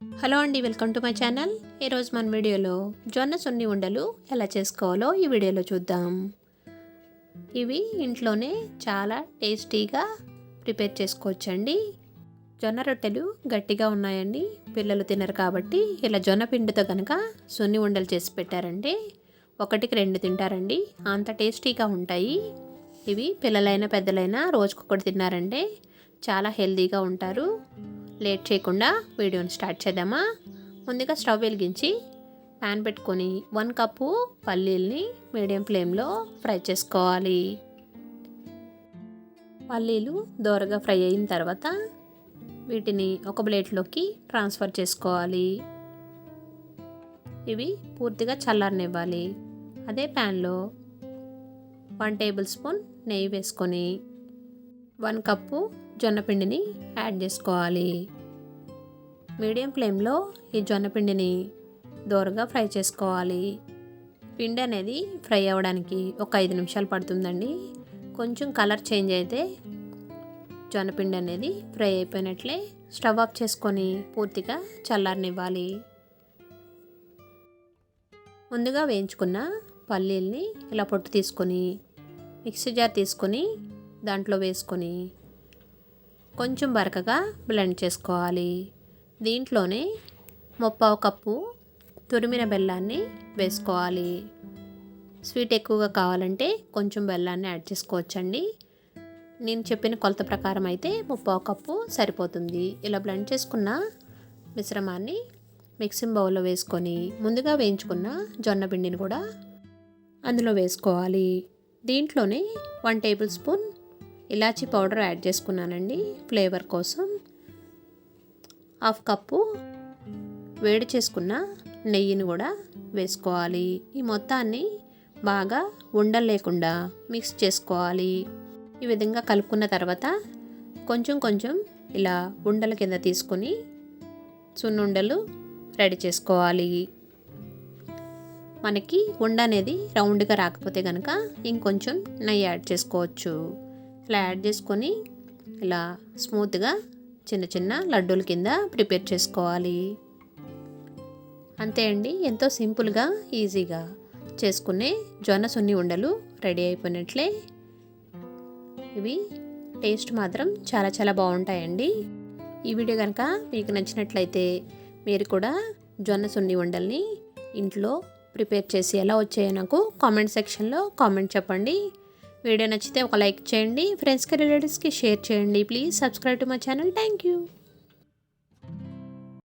Hello అండి welcome to my channel. ఈరోజు మన వీడియోలో జొన్న సున్ని ఉండలు ఎలా చేసుకోవాలో ఈ వీడియోలో చూద్దాం. ఇవి ఇంట్లోనే చాలా టేస్టీగా ప్రిపేర్ చేసుకోవచ్చండి. జొన్న రొట్టెలు గట్టిగా ఉన్నాయండి పిల్లలు తినరు కాబట్టి ఇలా జొన్న పిండితో కనుక సున్ని ఉండలు చేసి పెట్టారంటే ఒకటికి రెండు తింటారండి అంత టేస్టీగా ఉంటాయి. ఇవి పిల్లలైనా పెద్దలైనా రోజుకొకటి తిన్నారంటే చాలా హెల్తీగా ఉంటారు. లేట్ చేయకుండా వీడియోని స్టార్ట్ చేద్దామా? ముందుగా స్టవ్ వెలిగించి ప్యాన్ పెట్టుకొని వన్ కప్పు పల్లీల్ని మీడియం ఫ్లేమ్లో ఫ్రై చేసుకోవాలి. పల్లీలు దోరగా ఫ్రై అయిన తర్వాత వీటిని ఒక ప్లేట్లోకి ట్రాన్స్ఫర్ చేసుకోవాలి. ఇవి పూర్తిగా చల్లారనివ్వాలి. అదే ప్యాన్లో వన్ టేబుల్ స్పూన్ నెయ్యి వేసుకొని వన్ కప్పు జొన్నపిండిని యాడ్ చేసుకోవాలి. మీడియం ఫ్లేమ్లో ఈ జొన్నపిండిని దోరగా ఫ్రై చేసుకోవాలి. పిండి అనేది ఫ్రై అవ్వడానికి ఒక ఐదు నిమిషాలు పడుతుందండి. కొంచెం కలర్ చేంజ్ అయితే జొన్నపిండి అనేది ఫ్రై అయిపోయినట్లే స్టవ్ ఆఫ్ చేసుకొని పూర్తిగా చల్లారనివ్వాలి. ముందుగా వేయించుకున్న పల్లీల్ని ఇలా పొట్టు తీసుకొని మిక్సీ జార్ తీసుకొని దాంట్లో వేసుకొని కొంచెం బరకగా బ్లెండ్ చేసుకోవాలి. దీంట్లోనే ముప్పావు కప్పు తురిమిన బెల్లాన్ని వేసుకోవాలి. స్వీట్ ఎక్కువగా కావాలంటే కొంచెం బెల్లాన్ని యాడ్ చేసుకోవచ్చండి. నేను చెప్పిన కొలత ప్రకారం అయితే ముప్పావు కప్పు సరిపోతుంది. ఇలా బ్లెండ్ చేసుకున్న మిశ్రమాన్ని మిక్సింగ్ బౌల్లో వేసుకొని ముందుగా వేయించుకున్న జొన్న పిండిని కూడా అందులో వేసుకోవాలి. దీంట్లోనే వన్ టేబుల్ స్పూన్ ఇలాచీ పౌడర్ యాడ్ చేసుకున్నానండి ఫ్లేవర్ కోసం. హాఫ్ కప్పు వేడి చేసుకున్న నెయ్యిని కూడా వేసుకోవాలి. ఈ మొత్తాన్ని బాగా ఉండలు లేకుండా మిక్స్ చేసుకోవాలి. ఈ విధంగా కలుపుకున్న తర్వాత కొంచెం కొంచెం ఇలా ఉండల కింద తీసుకొని సున్నుండలు రెడీ చేసుకోవాలి. మనకి ఉండ అనేది రౌండ్గా రాకపోతే కనుక ఇంకొంచెం నెయ్యి యాడ్ చేసుకోవచ్చు. ఇలా యాడ్ చేసుకొని ఇలా స్మూత్గా చిన్న చిన్న లడ్డూల కింద ప్రిపేర్ చేసుకోవాలి. అంతే అండి. ఎంతో సింపుల్గా ఈజీగా చేసుకునే జొన్న సున్ని ఉండలు రెడీ అయిపోయినట్లే. ఇవి టేస్ట్ మాత్రం చాలా చాలా బాగుంటాయండి. ఈ వీడియో కనుక మీకు నచ్చినట్లయితే మీరు కూడా జొన్న సున్ని ఉండల్ని ఇంట్లో ప్రిపేర్ చేసి ఎలా వచ్చాయో నాకు కామెంట్ సెక్షన్లో కామెంట్ చెప్పండి. వీడియో నచ్చితే ఒక లైక్ చేయండి. ఫ్రెండ్స్కి రిలేటివ్స్కి షేర్ చేయండి. Please subscribe to my channel thank you